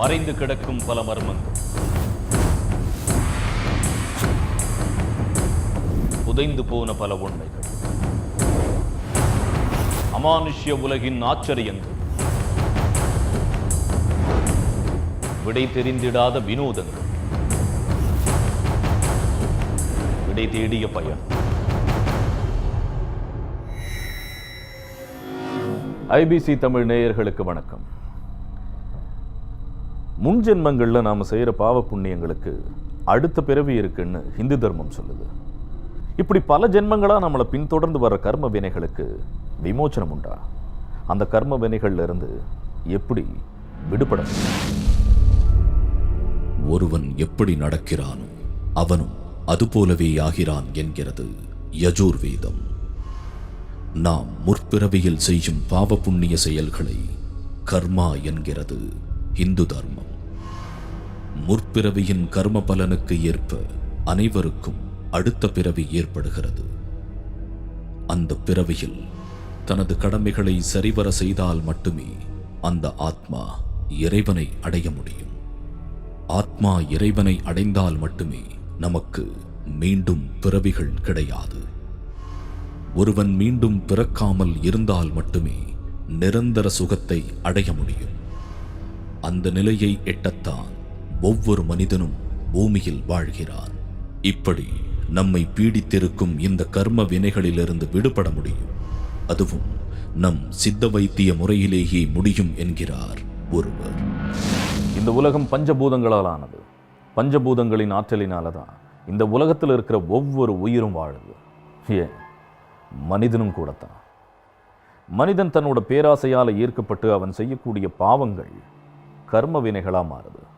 மறைந்து கிடக்கும் பல மர்மங்கள். புதைந்து போன பல உண்மைகள். அமானுஷ்ய உலகின் ஆச்சரியங்கள். விடை தெரிந்திடாத வினோதங்கள். விடை தேடிய பயன். ஐபிசி தமிழ் நேயர்களுக்கு வணக்கம். முன் ஜென்மங்களில் நாம் செய்கிற பாவ புண்ணியங்களுக்கு அடுத்த பிறவி இருக்குன்னு ஹிந்து தர்மம் சொல்லுது. இப்படி பல ஜென்மங்களாக நம்மளை பின்தொடர்ந்து வர கர்ம வினைகளுக்கு விமோச்சனம் உண்டா? அந்த கர்ம வினைகள்லேருந்து எப்படி விடுபட ஒருவன் எப்படி நடக்கிறானோ அவனும் அதுபோலவே ஆகிறான் என்கிறது யஜுர்வேதம். நாம் முற்பிறவியில் செய்யும் பாவ புண்ணிய செயல்களை கர்மா என்கிறது இந்து தர்மம். முற்பிறவியின் கர்ம பலனுக்கு ஏற்ப அனைவருக்கும் அடுத்த பிறவி ஏற்படுகிறது. அந்த பிறவியில் தனது கடமைகளை சரிவர செய்தால் மட்டுமே அந்த ஆத்மா இறைவனை அடைய முடியும். ஆத்மா இறைவனை அடைந்தால் மட்டுமே நமக்கு மீண்டும் பிறவிகள் கிடையாது. ஒருவன் மீண்டும் பிறக்காமல் இருந்தால் மட்டுமே நிரந்தர சுகத்தை அடைய முடியும். அந்த நிலையை எட்டத்தான் ஒவ்வொரு மனிதனும் பூமியில் வாழ்கிறான். இப்படி நம்மை பீடித்திருக்கும் இந்த கர்ம வினைகளிலிருந்து விடுபட முடியும். அதுவும் நம் சித்த வைத்திய முறையிலேயே முடியும் என்கிறார் ஒருவர். இந்த உலகம் பஞ்சபூதங்களால் ஆனது பஞ்சபூதங்களின் ஆற்றலினால தான் இந்த உலகத்தில் இருக்கிற ஒவ்வொரு உயிரும் வாழுது. ஏன்? மனிதனும் கூடத்தான். மனிதன் தன்னோட பேராசையால் ஈர்க்கப்பட்டு அவன் செய்யக்கூடிய பாவங்கள் கர்ம வினைகளாக மாறுது.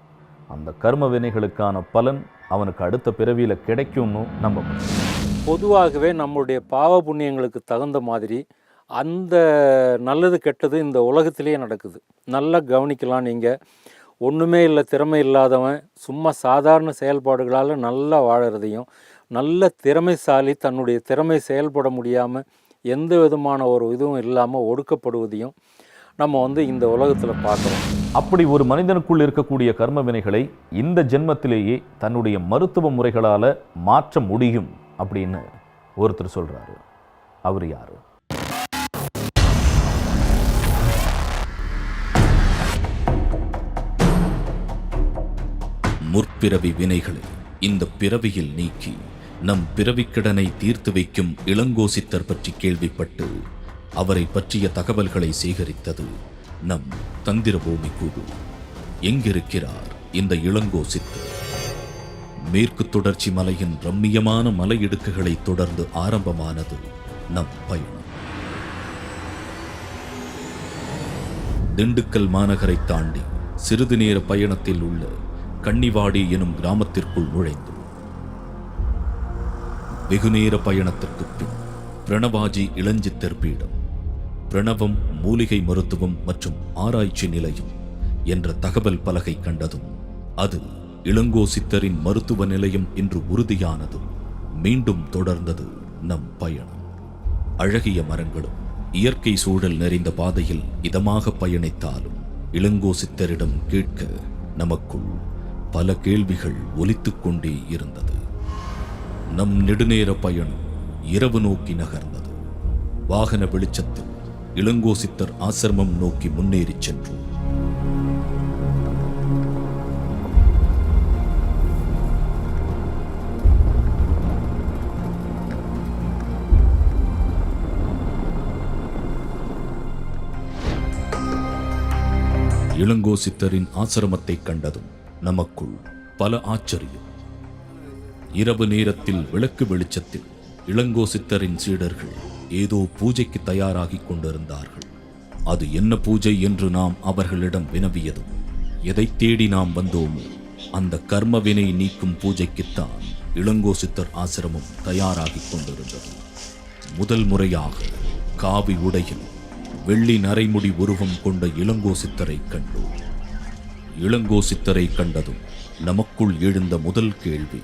அந்த கர்ம வினைகளுக்கான பலன் அவனுக்கு அடுத்த பிறவியில் கிடைக்கும்னு நம்ப பொதுவாகவே நம்மளுடைய பாவ புண்ணியங்களுக்கு தகுந்த மாதிரி அந்த நல்லது கெட்டது இந்த உலகத்திலேயே நடக்குது. நல்லா கவனிக்கலாம் நீங்கள் ஒன்றுமே இல்லை திறமை இல்லாதவன் சும்மா சாதாரண செயல்பாடுகளால் நல்லா வாழறதையும் நல்ல திறமைசாலி தன்னுடைய திறமை செயல்பட முடியாமல் எந்த விதமான ஒரு இதுவும் இல்லாமல் ஒடுக்கப்படுவதையும் நம்ம வந்து இந்த உலகத்தில் பார்க்குறோம். அப்படி ஒரு மனிதனுக்குள் இருக்கக்கூடிய கர்ம வினைகளை இந்த ஜென்மத்திலேயே தன்னுடைய மருத்துவ முறைகளால மாற்ற முடியும் அப்படின்னு ஒருத்தர் சொல்றாரு. அவர் யாரு? முற்பிறவி வினைகளை இந்த பிறவியில் நீக்கி நம் பிறவிக்கடனை தீர்த்து வைக்கும் இளங்கோசித்தர் பற்றி கேள்விப்பட்டு அவரை பற்றிய தகவல்களை சேகரித்தது நம் தந்திரபூமி குழு. எங்கிருக்கிறார் இந்த இளங்கோ சித்தர்? மேற்கு தொடர்ச்சி மலையின் ரம்மியமான மலையிடுக்குகளை தொடர்ந்து ஆரம்பமானது நம் பயணம். திண்டுக்கல் மாநகரை தாண்டி சிறிது நேர பயணத்தில் உள்ள கன்னிவாடி எனும் கிராமத்திற்குள் நுழைந்தோம். வெகுநேர பயணத்திற்கு பின் பிரணவாஜி இளஞ்சித்தர் பீடம். பிரணவம் மூலிகை மருத்துவம் மற்றும் ஆராய்ச்சி நிலையம் என்ற தகவல் பலகை கண்டதும் அது இளங்கோ சித்தரின் மருத்துவ நிலையம் என்று உறுதியானதும் மீண்டும் தொடர்ந்தது நம் பயணம். அழகிய மரங்களும் இயற்கை சூழல் நிறைந்த பாதையில் இதமாக பயணித்தாலும் இளங்கோ சித்தரிடம் கேட்க நமக்குள் பல கேள்விகள் ஒலித்துக் கொண்டே இருந்தது. நம் நெடுநேர பயணம் இரவு நோக்கி நகர்ந்தது. வாகன வெளிச்சத்தில் இளங்கோசித்தர் ஆசிரமம் நோக்கி முன்னேறிச் சென்றோம் இளங்கோசித்தரின் ஆசிரமத்தை கண்டதும் நமக்குள் பல ஆச்சரியம். இரவு நேரத்தில் விளக்கு வெளிச்சத்தில் இளங்கோ சித்தரின் சீடர்கள் ஏதோ பூஜைக்கு தயாராகிக் கொண்டிருந்தார்கள். அது என்ன பூஜை என்று நாம் அவர்களிடம் வினவியதும் எதை தேடி நாம் வந்தோமோ அந்த கர்மவினை நீக்கும் பூஜைக்குத்தான் இளங்கோ சித்தர் ஆசிரமம் தயாராகிக் கொண்டிருந்தது. முதல் முறையாக காவி உடையில் வெள்ளி நரைமுடி உருவம் கொண்ட இளங்கோ சித்தரை கண்டோம். இளங்கோ சித்தரை கண்டதும் நமக்குள் எழுந்த முதல் கேள்வி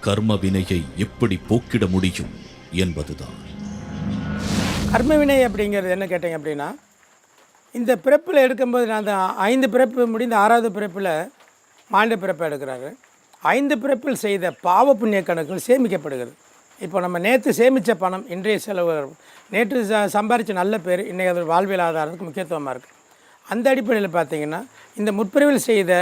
கர்ம வினையை எப்படி போக்கிட முடியும் என்பதுதான். கர்மவினை அப்படிங்கிறது என்ன கேட்டிங்க அப்படின்னா இந்த பிறப்பில் எடுக்கும்போது நான் அந்த ஐந்து பிறப்பு முடிந்த ஆறாவது பிறப்பில் மாநில பிறப்பை எடுக்கிறாரு. ஐந்து பிறப்பில் செய்த பாவ புண்ணிய கணக்குகள் சேமிக்கப்படுகிறது. இப்போ நம்ம நேற்று சேமித்த பணம் இன்றைய செலவு நேற்று ச சம்பாரித்த நல்ல பேர் இன்றைக்கு அது வாழ்வியல் ஆதாரத்துக்கு முக்கியத்துவமாக இருக்குது அந்த அடிப்படையில் பார்த்தீங்கன்னா இந்த முற்பிரிவில் செய்த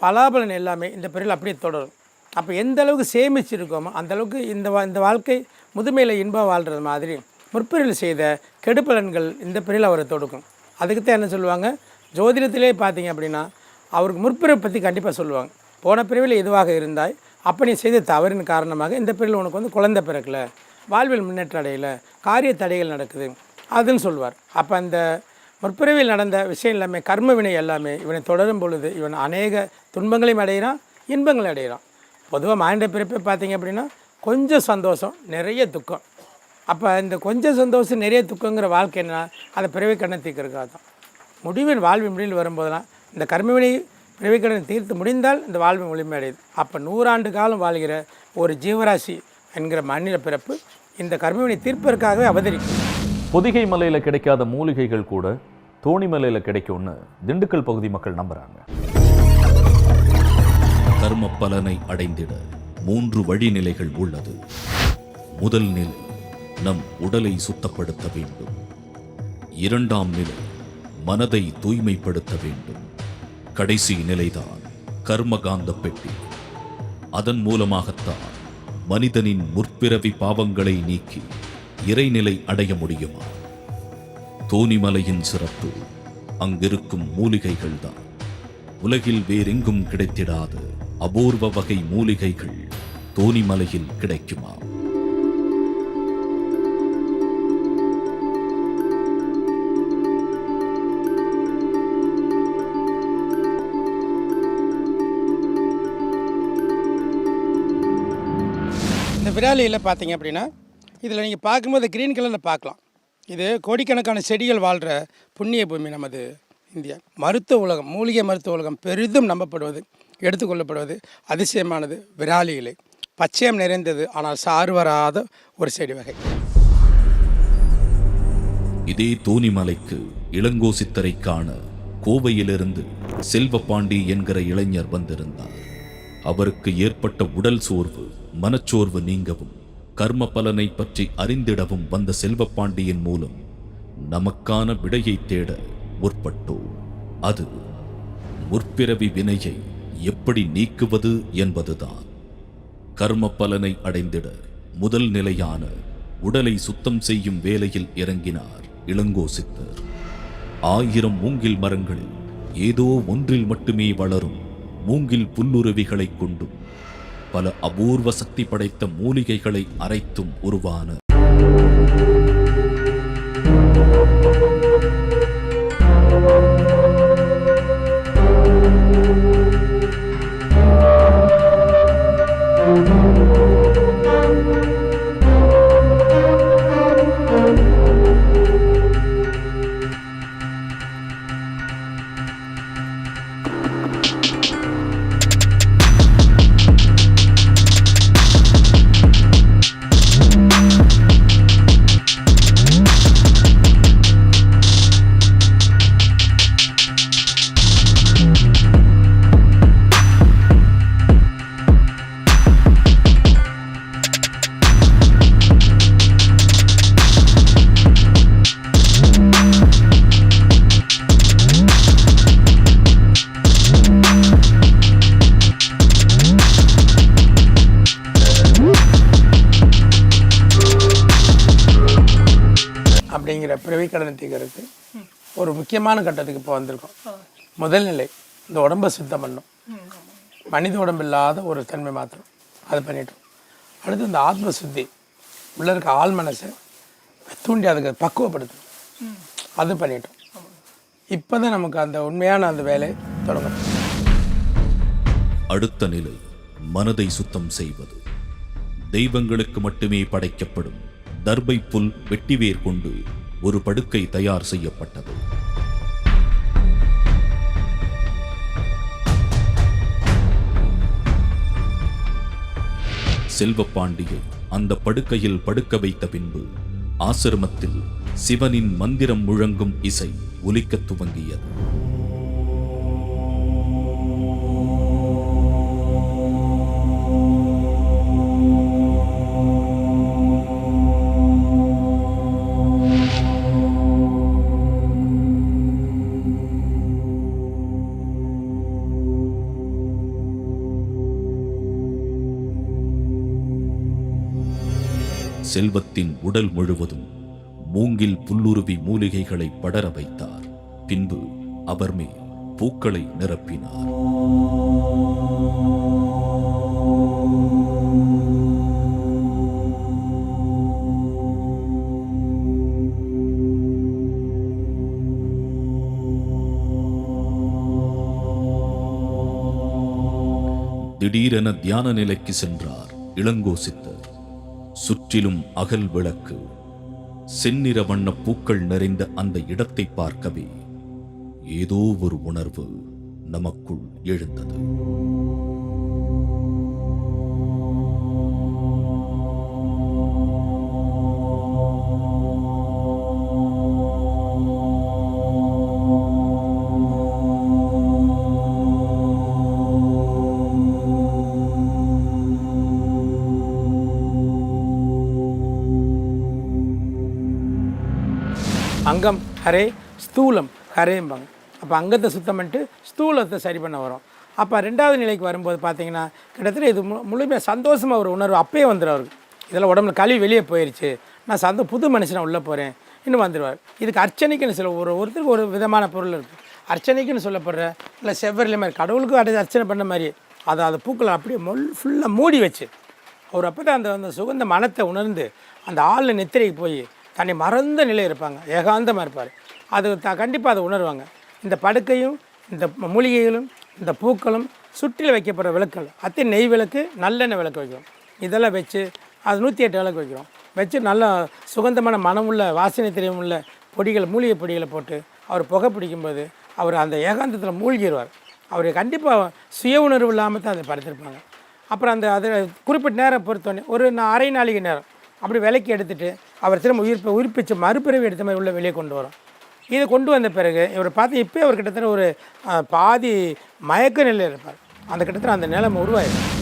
பலாபலன் எல்லாமே இந்த பிரிவில் அப்படியே தொடரும். அப்போ எந்த அளவுக்கு சேமிச்சிருக்கோமோ அந்த அளவுக்கு இந்த வா இந்த வாழ்க்கை முதுமையில் இன்பம் வாழ்கிறது மாதிரி முற்பிரில் செய்த கெடுப்பலன்கள் இந்த பிரிவில் அவரை தொடுக்கும். அதுக்கு தான் என்ன சொல்லுவாங்க? ஜோதிடத்திலே பார்த்தீங்க அப்படின்னா அவருக்கு முற்பிறவை பற்றி கண்டிப்பாக சொல்லுவாங்க. போன பிரிவில் எதுவாக இருந்தாய்? அப்போ நீ செய்த தவறின் காரணமாக இந்த பிரிவில் உனக்கு வந்து குழந்தை பிறக்கல. வாழ்வில் முன்னேற்றம் அடையல. காரிய தடைகள் நடக்குது. அதுன்னு சொல்லுவார். அப்போ அந்த முற்பிறவியில் நடந்த விஷயம் எல்லாமே கர்ம வினை எல்லாமே இவனை தொடரும் பொழுது இவன் அநேக துன்பங்களையும் அடைகிறான் இன்பங்களையும் அடைகிறான். பொதுவாக மாண்ட பிறப்பே பார்த்தீங்க அப்படின்னா கொஞ்சம் சந்தோஷம் நிறைய துக்கம். அப்போ இந்த கொஞ்சம் சந்தோஷம் நிறைய துக்கங்கிற வாழ்க்கை என்ன அதை பிறவி கண்ணை தீர்க்கறதுக்காக தான். முடிவின் வாழ்வின் முடிவில் வரும்போதெல்லாம் இந்த கர்மவினை பிறவி கடனை தீர்த்து முடிந்தால் இந்த வாழ்வு முழுமையடையுது. அப்போ நூறாண்டு காலம் வாழ்கிற ஒரு ஜீவராசி என்கிற மண்ணில பிறப்பு இந்த கர்மவினை தீர்ப்பதற்காகவே அவதரிக்கும். பொதிகை மலையில் கிடைக்காத மூலிகைகள் கூட தோணி மலையில் கிடைக்கும்னு திண்டுக்கல் பகுதி மக்கள் நம்புறாங்க. கர்ம பலனை அடைந்திட மூன்று வழிநிலைகள் உள்ளது. முதல் நிலை நம் உடலை சுத்தப்படுத்த வேண்டும். இரண்டாம் நிலை மனதை தூய்மைப்படுத்த வேண்டும். கடைசி நிலைதான் கர்மகாந்த பெட்டி. அதன் மூலமாகத்தான் மனிதனின் முற்பிறவி பாவங்களை நீக்கி இறைநிலை அடைய முடியுமா? தோணிமலையின் சிறப்பு அங்கிருக்கும் மூலிகைகள் தான் உலகில் வேறெங்கும் கிடைத்திடாத அபூர்வ வகை மூலிகைகள் தோணிமலையில் கிடைக்குமா? விராலியில் பார்த்தீங்க அப்படின்னா இதில் நீங்கள் பார்க்கும்போது க்ரீன் கலரில் பார்க்கலாம். இது கோடிக்கணக்கான செடிகள் வாழ்கிற புண்ணிய பூமி நமது இந்தியா. மருத்துவ உலகம் மூலிகை மருத்துவ உலகம் பெரிதும் நம்பப்படுவது எடுத்துக்கொள்ளப்படுவது அதிசயமானது விராலி இலை பச்சையம் நிறைந்தது ஆனால் சாறு வராத ஒரு செடி வகை. இதே தோணிமலைக்கு இளங்கோசித்தரை காண கோவையிலிருந்து செல்வபாண்டி என்கிற இளைஞர் வந்திருந்தார். அவருக்கு ஏற்பட்ட உடல் சோர்வு மனச்சோர்வு நீங்கவும் கர்ம பலனை பற்றி அறிந்திடவும் வந்த செல்வப்பாண்டியின் மூலம் நமக்கான விடையை தேட முற்பட்டோம். அது முற்பிறவி வினையை எப்படி நீக்குவது என்பதுதான். கர்ம பலனை அடைந்திட முதல் நிலையான உடலை சுத்தம் செய்யும் வேலையில் இறங்கினார் இளங்கோ சித்தர் ஆயிரம் மூங்கில் மரங்களில் ஏதோ ஒன்றில் மட்டுமே வளரும் மூங்கில் புல்லுருவிகளைக் கொண்டும் பல அபூர்வ சக்தி படைத்த மூலிகைகளை அரைத்தும் உருவான அப்படிங்கிற பிறவி கடனை தீர்க்கறதுக்கு ஒரு முக்கியமான கட்டத்துக்கு இப்போ வந்திருக்கோம். முதல் நிலை இந்த உடம்பை சுத்தம் பண்ணும். மனித உடம்பு இல்லாத ஒரு தன்மை மாத்திரம் அது பண்ணிட்டோம். அடுத்து இந்த ஆத்ம சுத்தி உள்ள இருக்க ஆள் மனசை தூண்டி அதுக்கு பக்குவப்படுத்தணும். அது பண்ணிட்டோம். இப்போ தான் நமக்கு அந்த உண்மையான அந்த வேலை தொடங்கும். அடுத்த நிலை மனதை சுத்தம் செய்வது. தெய்வங்களுக்கு மட்டுமே படைக்கப்படும் தர்பை புல் வெட்டிவேர் கொண்டு ஒரு படுக்கை தயார் செய்யப்பட்டது. செல்வப்பாண்டியை அந்த படுக்கையில் படுக்க வைத்த பின்பு ஆசிரமத்தில் சிவனின் மந்திரம் முழங்கும் இசை ஒலிக்கத் துவங்கியது. செல்வத்தின் உடல் முழுவதும் மூங்கில் புல்லுருவி மூலிகைகளை படர வைத்தார். பின்பு அவர் மேல் பூக்களை நிரப்பினார். திடீரென தியான நிலைக்கு சென்றார் இளங்கோ சித்தர். சுற்றிலும் அகல் விளக்கு. செந்நிற வண்ண பூக்கள் நிறைந்த அந்த இடத்தை பார்க்கவே ஏதோ ஒரு உணர்வு நமக்குள் எழுந்தது. ஹரே ஸ்தூலம் ஹரேம்பாங்க. அப்போ அங்கத்தை சுத்தம் பண்ணிட்டு ஸ்தூலத்தை சரி பண்ண வரும். அப்போ ரெண்டாவது நிலைக்கு வரும்போது பார்த்தீங்கன்னா கிட்டத்தட்ட இது மு முழுமையாக சந்தோஷமாக ஒரு உணர்வு அப்பயே வந்துடும் அவருக்கு. இதெல்லாம் உடம்புல கழுவி வெளியே போயிடுச்சு நான் சந்தோ புது மனுஷனை உள்ளே போகிறேன் இன்னும் வந்துடுவார் இதுக்கு அர்ச்சனைக்குன்னு சில ஒரு ஒருத்தருக்கு ஒரு விதமான பொருள் இருக்குது அர்ச்சனைக்குன்னு சொல்லப்படுற இல்லை செவ்வரில் மாதிரி கடவுளுக்கும் அடை அர்ச்சனை பண்ண மாதிரி அதை அந்த பூக்களை அப்படியே மொல் ஃபுல்லாக மூடி வச்சு அவர் அப்போ தான் அந்த அந்த சுகந்த மனத்தை உணர்ந்து அந்த ஆளில் நெத்திரைக்கு போய் தன்னை மறந்த நிலை இருப்பாங்க. ஏகாந்தமாக இருப்பார். அது த கண்டிப்பாக அதை உணர்வாங்க. இந்த படுக்கையும் இந்த மூலிகைகளும் இந்த பூக்களும் சுற்றில் வைக்கப்படுற விளக்குகள். அத்தி நெய் விளக்கு நல்லெண்ணெய் விளக்கு வைக்கிறோம். இதெல்லாம் வச்சு அது நூற்றி எட்டு விளக்கு வைக்கிறோம். வச்சு நல்ல சுகந்தமான மனமுள்ள வாசனை திரையுமுள்ள பொடிகள் மூலிகை பொடிகளை போட்டு அவர் புகை பிடிக்கும்போது அவர் அந்த ஏகாந்தத்தில் மூழ்கிடுவார் அவர் கண்டிப்பாக சுய உணர்வு இல்லாமல் தான் அதை படுத்திருப்பாங்க. அப்புறம் அந்த அது குறிப்பிட்ட நேரம் பொறுத்தோடனே ஒரு அரை நாளைக்கு நேரம். அப்படி விலைக்கு எடுத்துகிட்டு அவர் திரும்ப உயிர் உயிர்ப்பிச்சு மறுபிறவி எடுத்த மாதிரி உள்ள வெளியே கொண்டு வரும். இதை கொண்டு வந்த பிறகு இவர் பார்த்து இப்போ அவர் கிட்டத்தட்ட ஒரு பாதி மயக்க நிலையில் இருப்பார். அந்த கிட்டத்தட்ட அந்த நிலைமை உருவாயிடும்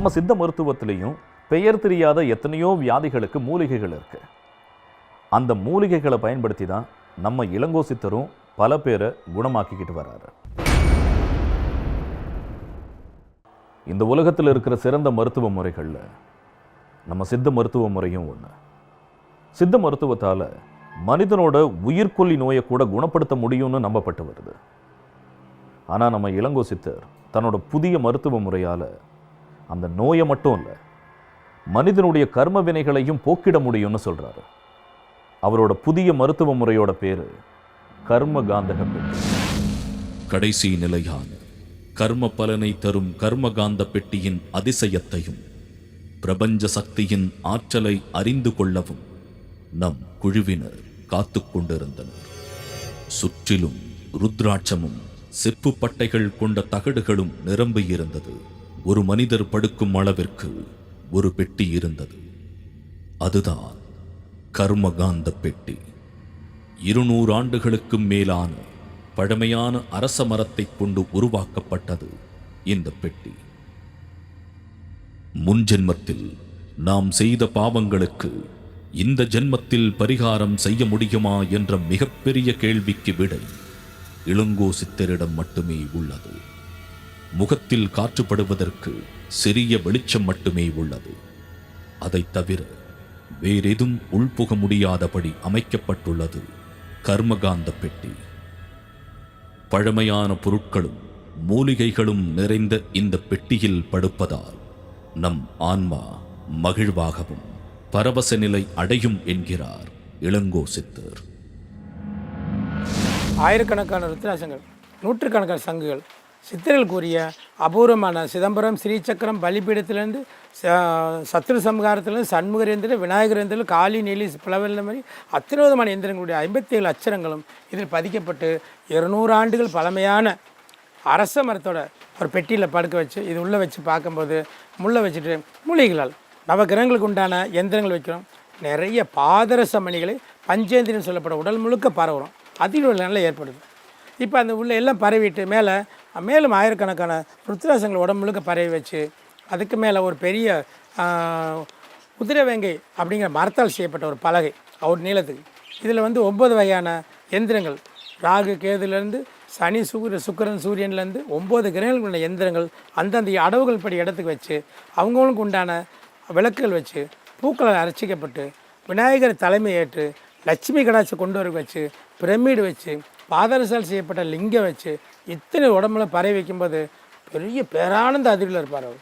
நம்ம சித்த மருத்துவத்திலையும் பெயர் தெரியாத எத்தனையோ வியாதிகளுக்கு மூலிகைகள் இருக்குது அந்த மூலிகைகளை பயன்படுத்தி தான் நம்ம இளங்கோ சித்தரும் பல பேரை குணமாக்கிக்கிட்டு வர்றாரு. இந்த உலகத்தில் இருக்கிற சிறந்த மருத்துவ முறைகளில் நம்ம சித்த மருத்துவ முறையும் ஒன்று சித்த மருத்துவத்தால் மனிதனோட உயிர்கொல்லி நோயை கூட குணப்படுத்த முடியும்னு நம்பப்பட்டு வருது. ஆனால் நம்ம இளங்கோ சித்தர் தன்னோட புதிய மருத்துவ முறையால் அந்த நோயை மட்டும் இல்லை மனிதனுடைய கர்ம வினைகளையும் போக்கிட முடியும்னு சொல்கிறாரு அவரோட புதிய மருத்துவ முறையோட பேர் கர்ம காந்தக பெட்டி. கடைசி நிலையான கர்ம பலனை தரும் கர்மகாந்த பெட்டியின் அதிசயத்தையும் பிரபஞ்ச சக்தியின் ஆற்றலை அறிந்து கொள்ளவும் நம் குழுவினர் காத்து கொண்டிருந்தனர். சுற்றிலும் ருத்ராட்சமும் செப்பு பட்டைகள் கொண்ட தகடுகளும் நிரம்பியிருந்தது. ஒரு மனிதர் படுக்கும் அளவிற்கு ஒரு பெட்டி இருந்தது. அதுதான் கர்மகாந்த பெட்டி. இருநூறு ஆண்டுகளுக்கும் மேலான பழமையான அரச மரத்தைக் கொண்டு உருவாக்கப்பட்டது இந்த பெட்டி. முன்ஜென்மத்தில் நாம் செய்த பாவங்களுக்கு இந்த ஜென்மத்தில் பரிகாரம் செய்ய முடியுமா என்ற மிகப்பெரிய கேள்விக்கு விடை இளங்கோ சித்தரிடம் மட்டுமே உள்ளது. முகத்தில் காற்றுப்படுவதற்கு சிறிய வெளிச்சம் மட்டுமே உள்ளது. அதைத் தவிர வேறெதும் உள்புக முடியாதபடி அமைக்கப்பட்டுள்ளது கர்மகாந்த பெட்டி. பழமையான பொருட்களும் மூலிகைகளும் நிறைந்த இந்த பெட்டியில் படுப்பதால் நம் ஆன்மா மகிழ்வாகவும் பரவச நிலை அடையும் என்கிறார் இளங்கோ சித்தர் ஆயிரக்கணக்கான ரத்னாசங்கள் நூற்றுக்கணக்கான சங்குகள் சித்தர்கள் கூறிய அபூர்வமான சிதம்பரம் ஸ்ரீசக்கரம் பலிபீடத்திலேருந்து ச- சத்ரு சம்ஹாரத்திலேருந்து சண்முகர் எந்திரம் விநாயகர் எந்திரம் காளி நீலி பிளவல் மாதிரி அத்தனை விதமான எந்திரங்களுடைய ஐம்பத்தி ஏழு அச்சரங்களும் இதில் பதிக்கப்பட்டு இருநூறு ஆண்டுகள் பழமையான அரச மரத்தோட ஒரு பெட்டியில் படுக்க வச்சு இது உள்ளே வச்சு பார்க்கும்போது முள்ளை வச்சுட்டு மூலிகளால் நவகிரகங்களுக்கு உண்டான எந்திரங்கள் வைக்கிறோம். நிறைய பாதரச மணிகளை பஞ்சேந்திரன் சொல்லப்படும் உடல் முழுக்க பரவுறோம். அதிக ஒரு நிலை ஏற்படுது. இப்போ அந்த உள்ள எல்லாம் பரவிட்டு மேலே மேலும் ஆயிரக்கணக்கான ருத்ராசங்கள் உடம்பு பரவி வச்சு அதுக்கு மேலே ஒரு பெரிய குதிரவேங்கை அப்படிங்கிற மரத்தால் செய்யப்பட்ட ஒரு பலகை அவர் நீளத்துக்கு. இதில் வந்து ஒம்பது வகையான எந்திரங்கள். ராகு கேதுலேருந்து சனி சூரிய சுக்கிரன் சூரியன்லேருந்து ஒம்பது கிரகங்களுக்குள்ள எந்திரங்கள் அந்தந்த அடவுகள் படி இடத்துக்கு வச்சு அவங்கவுங்களுக்கு உண்டான விளக்குகள் வச்சு பூக்களால் அரைச்சிக்கப்பட்டு விநாயகர் தலைமை ஏற்று லட்சுமி கடாட்சி கொண்டு வர வச்சு பிரமிடு வச்சு பாதரசால் செய்யப்பட்ட லிங்கம் வச்சு இத்தனை உடம்புல பறை வைக்கும்போது பெரிய பேரானந்த அதிர்வில் இருப்பார் அவர்.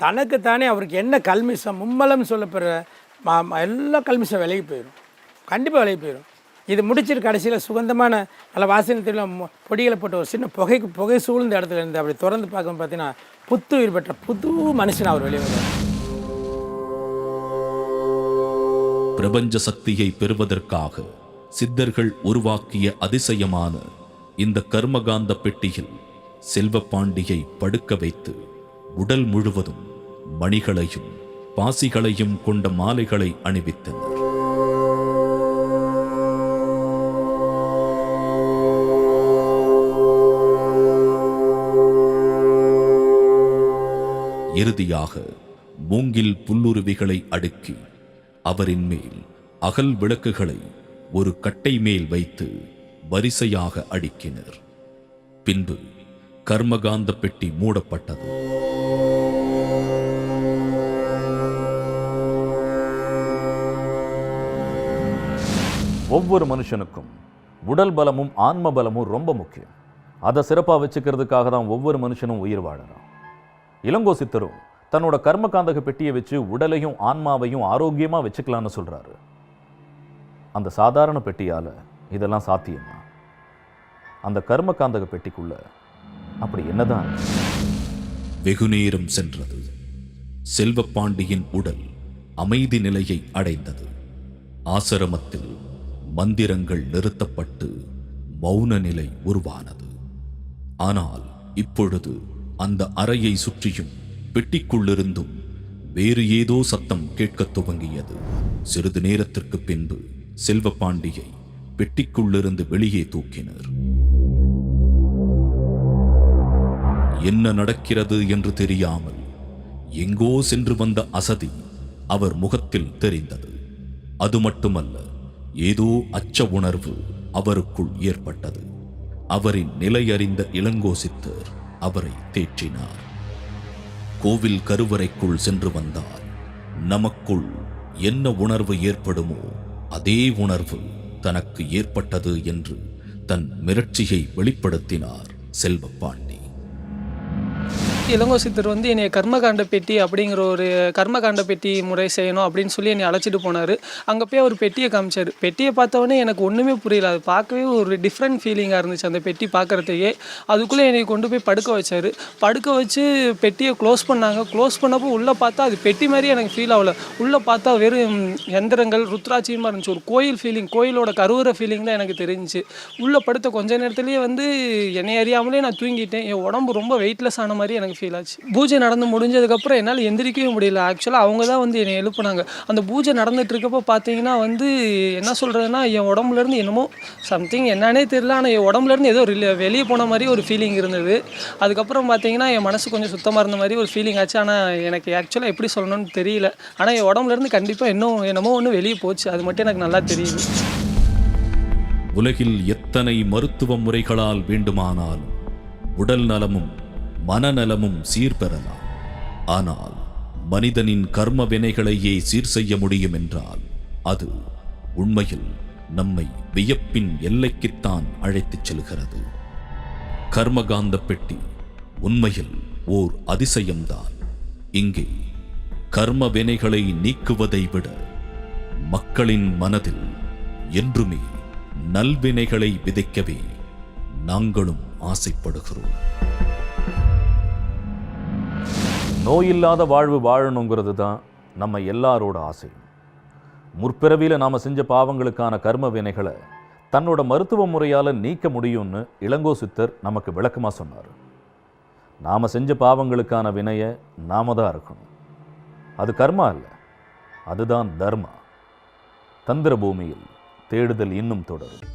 தனக்குத்தானே அவருக்கு என்ன கல்மிஷம் மும்மலம் சொல்லப்படுற மா எல்லா கல்மிஷம் விலகி போயிடும் கண்டிப்பாக விலகி போயிடும் இது முடிச்சிட்டு கடைசியில் சுகந்தமான நல்ல வாசனை பொடிகளை போட்டு ஒரு சின்ன புகைக்கு புகை சூழ்ந்த இடத்துல இருந்து அப்படி திறந்து பார்க்கும் பார்த்தீங்கன்னா புத்துயிர் பெற்ற புது மனுஷன் அவர் வெளியே வருவார் பிரபஞ்ச சக்தியை பெறுவதற்காக சித்தர்கள் உருவாக்கிய அதிசயமான இந்த கர்மகாந்த பெட்டியில் செல்வப்பாண்டியை படுக்க வைத்து உடல் முழுவதும் மணிகளையும் பாசிகளையும் கொண்ட மாலைகளை அணிவித்தனர். இறுதியாக மூங்கில் புல்லுருவிகளை அடுக்கி அவரின் மேல் அகல் விளக்குகளை ஒரு கட்டை மேல் வைத்து வரிசையாக அடுக்கினர். பின்பு கர்மகாந்த பெட்டி மூடப்பட்டது. ஒவ்வொரு மனுஷனுக்கும் உடல் பலமும் ஆன்ம பலமும் ரொம்ப முக்கியம். அதை சிறப்பாக வச்சுக்கிறதுக்காக தான் ஒவ்வொரு மனுஷனும் உயிர் வாழறான் இளங்கோ சித்தரும் தன்னோட கர்மகாந்தக பெட்டியை வச்சு உடலையும் ஆன்மாவையும் ஆரோக்கியமாக வச்சுக்கலாம்னு சொல்றாரு. அந்த சாதாரண பெட்டியால் இதெல்லாம் சாத்தியமா? அந்த கர்மகாந்தக பெட்டிக்குள்ள அப்படி என்னதான்? வெகுநேரம் சென்றது. செல்வப்பாண்டியின் உடல் அமைதி நிலையை அடைந்தது. ஆசிரமத்தில் மந்திரங்கள் நிறுத்தப்பட்டு மௌன நிலை உருவானது. ஆனால் இப்பொழுது அந்த அறையை சுற்றியும் பெட்டிக்குள்ளிருந்தும் வேறு ஏதோ சத்தம் கேட்கத் துவங்கியது. சிறிது நேரத்திற்கு பின்பு செல்வப்பாண்டியை பெட்டிக்குள்ளிருந்து வெளியே தூக்கினர். என்ன நடக்கிறது என்று தெரியாமல் எங்கோ சென்று வந்த அசதி அவர் முகத்தில் தெரிந்தது. அது மட்டுமல்ல ஏதோ அச்ச உணர்வு அவருக்குள் ஏற்பட்டது. அவரின் நிலை அறிந்த இளங்கோ சித்தர் அவரை தேற்றினார். கோவில் கருவறைக்குள் சென்று வந்தார். நமக்குள் என்ன உணர்வு ஏற்படுமோ அதே உணர்வு தனக்கு ஏற்பட்டது என்று தன் மிரட்சியை வெளிப்படுத்தினார் செல்வப்பாண்டி. இளங்கோ சித்தர் வந்து என்னை கர்மகாண்ட பெட்டி அப்படிங்கிற ஒரு கர்மகாண்ட பெட்டி முறை செய்யணும் அப்படின்னு சொல்லி என்னை அழைச்சிட்டு போனார். அங்கே போய் அவர் பெட்டியை காமிச்சார். பெட்டியை பார்த்தவொடனே எனக்கு ஒன்றுமே புரியல. அது பார்க்கவே ஒரு டிஃப்ரெண்ட் ஃபீலிங்காக இருந்துச்சு அந்த பெட்டி பார்க்குறதையே அதுக்குள்ளே என்னை கொண்டு போய் படுக்க வச்சார். படுக்க வச்சு பெட்டியை க்ளோஸ் பண்ணாங்க. க்ளோஸ் பண்ணப்போ உள்ளே பார்த்தா அது பெட்டி மாதிரி எனக்கு ஃபீல் ஆகல. உள்ளே பார்த்தா வெறும் எந்திரங்கள் ருத்ராட்சியமாக இருந்துச்சு. ஒரு கோயில் ஃபீலிங் கோயிலோட கருவுற ஃபீலிங் தான் எனக்கு தெரிஞ்சுச்சு. உள்ளே படுத்த கொஞ்ச நேரத்துலேயே வந்து என்னை அறியாமலே நான் தூங்கிட்டேன். என் உடம்பு ரொம்ப வெயிட்லெஸ் ஆன மாதிரி எனக்கு ஃபீல் ஆச்சு. பூஜை நடந்து முடிஞ்சதுக்கப்புறம் என்னால் எந்திரிக்கவே முடியல. ஆக்சுவலாக அவங்க தான் வந்து என்னை எழுப்புனாங்க. அந்த பூஜை நடந்துட்டு இருக்கப்போ பார்த்தீங்கன்னா வந்து என்ன சொல்கிறதுனா என் உடம்புலேருந்து என்னமோ சம்திங் என்னன்னே தெரியல. ஆனால் என் உடம்புலேருந்து ஏதோ வெளியே போன மாதிரி ஒரு ஃபீலிங் இருந்தது. அதுக்கப்புறம் பார்த்தீங்கன்னா என் மனசு கொஞ்சம் சுத்தமாக இருந்த மாதிரி ஒரு ஃபீலிங் ஆச்சு. ஆனால் எனக்கு ஆக்சுவலாக எப்படி சொல்லணும்னு தெரியல. ஆனால் என் உடம்புலேருந்து கண்டிப்பாக இன்னும் என்னமோ ஒன்று வெளியே போச்சு. அது மட்டும் எனக்கு நல்லா தெரியுது. உலகில் எத்தனை மருத்துவ முறைகளால் வேண்டுமானாலும் உடல் நலமும் மனநலமும் சீர்பெறலாம். ஆனால் மனிதனின் கர்ம வினைகளையே சீர் செய்ய முடியும் என்றால் அது உண்மையில் நம்மை வியப்பின் எல்லைக்குத்தான் அழைத்துச் செல்கிறது. கர்மகாந்த பெட்டி உண்மையில் ஓர் அதிசயம்தான். இங்கே கர்ம வினைகளை நீக்குவதை விட மக்களின் மனதில் என்றுமே நல்வினைகளை விதைக்கவே நாங்களும் ஆசைப்படுகிறோம். நோயில்லாத வாழ்வு வாழணுங்கிறது தான் நம்ம எல்லாரோட ஆசையும் முற்பிறவியில் நாம் செஞ்ச பாவங்களுக்கான கர்ம வினைகளை தன்னோட மருத்துவ முறையால் நீக்க முடியும்னு இளங்கோ சித்தர் நமக்கு விளக்கமாக சொன்னார். நாம் செஞ்ச பாவங்களுக்கான வினையை நாம தான் இருக்கணும் அது கர்மா இல்லை அதுதான் தர்மா. தந்திர பூமியில் தேடுதல் இன்னும் தொடரும்.